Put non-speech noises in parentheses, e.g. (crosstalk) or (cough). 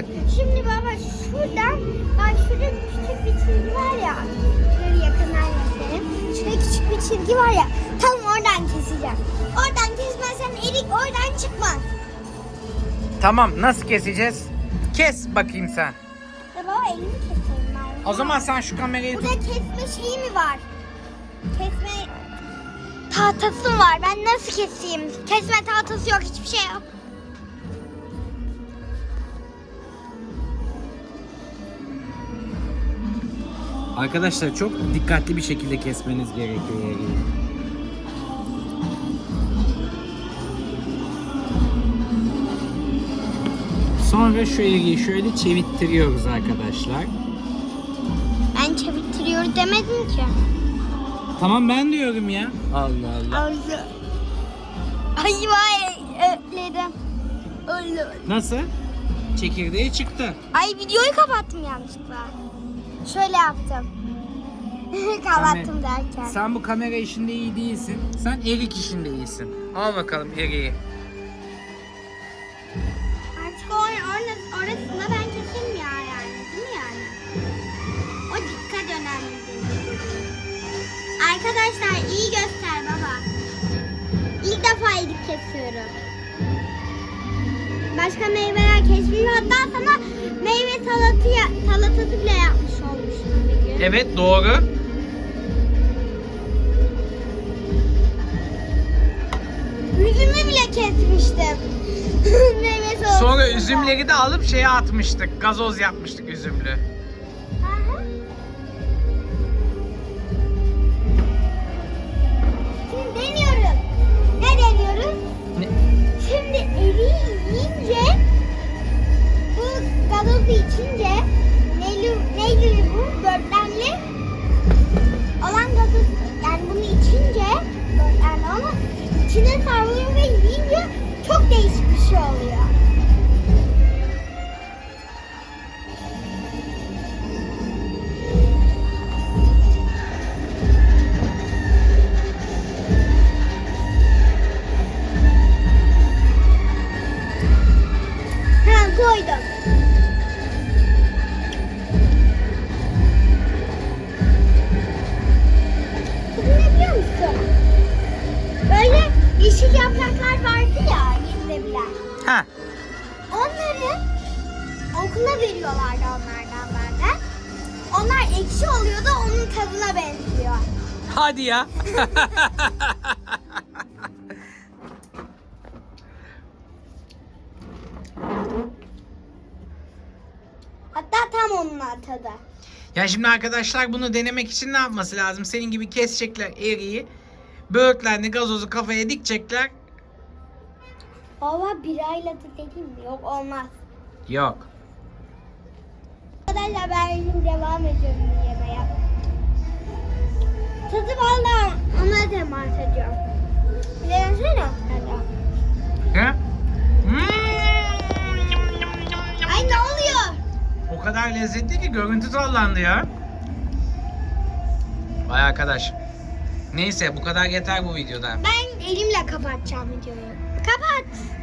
Şimdi baba şuradan bak şurada küçük bir çizgi var ya. Şöyle yakından göstereyim. Şurada küçük bir çizgi var ya. Tam oradan keseceğim. Oradan kesmezsen erik oradan çıkmaz. Tamam nasıl keseceğiz? Kes bakayım sen. Ya baba elimi keseyim ben. O zaman sen şu kamerayı Burada tut. kesme şeyi mi var? Kesme tahtası mı var? Ben nasıl keseyim? Kesme tahtası yok, hiçbir şey yok. Arkadaşlar çok dikkatli bir şekilde kesmeniz gerekiyor eriği. Sonra şu eriği şöyle çevittiriyoruz arkadaşlar. Ben çevirtiriyor demedim ki. Tamam ben diyorum ya. Allah Allah. Ağzı. Ay vay. Öldüm. Nasıl? Çekirdeği çıktı. Ay videoyu kapattım yanlışlıkla. Şöyle yaptım. (laughs) kapattım derken. Sen bu kamera işinde iyi değilsin. Sen erik işinde iyisin. Al bakalım eriği. Artık o orası, orasında ben keseyim ya yani. Değil mi yani? O dikkat önemli değil. Arkadaşlar iyi göster baba. İlk defa ilik kesiyorum. Başka meyveler kesmiyor. Hatta sana meyve salatı, salatası bile yapmış olmuştum bir gün. Evet doğru. Üzümü bile kesmiştim. (laughs) meyve salatası. Sonra üzümleri de alıp şeye atmıştık. Gazoz yapmıştık üzümlü. İçine sarılıyor ve yiyince çok değişik bir şey oluyor. Ha koydum. Ha. Onları okula veriyorlardı onlardan benden. Onlar ekşi oluyordu onun tadına benziyor. Hadi ya. (laughs) Hatta tam onun tadı. ya şimdi arkadaşlar bunu denemek için ne yapması lazım? Senin gibi kesecekler eriği. Böğürtlenli gazozu kafaya dikecekler. Baba birayla da dedim mi? Yok olmaz. Yok. Arkadaşlar ben şimdi devam ediyorum yemeğe. Tadı valla ona temas yesene hadi. Ha? Hmm. Ay ne oluyor? O kadar lezzetli ki görüntü sallandı ya. Vay arkadaş. Neyse bu kadar yeter bu videoda. Ben elimle kapatacağım videoyu. Kapat.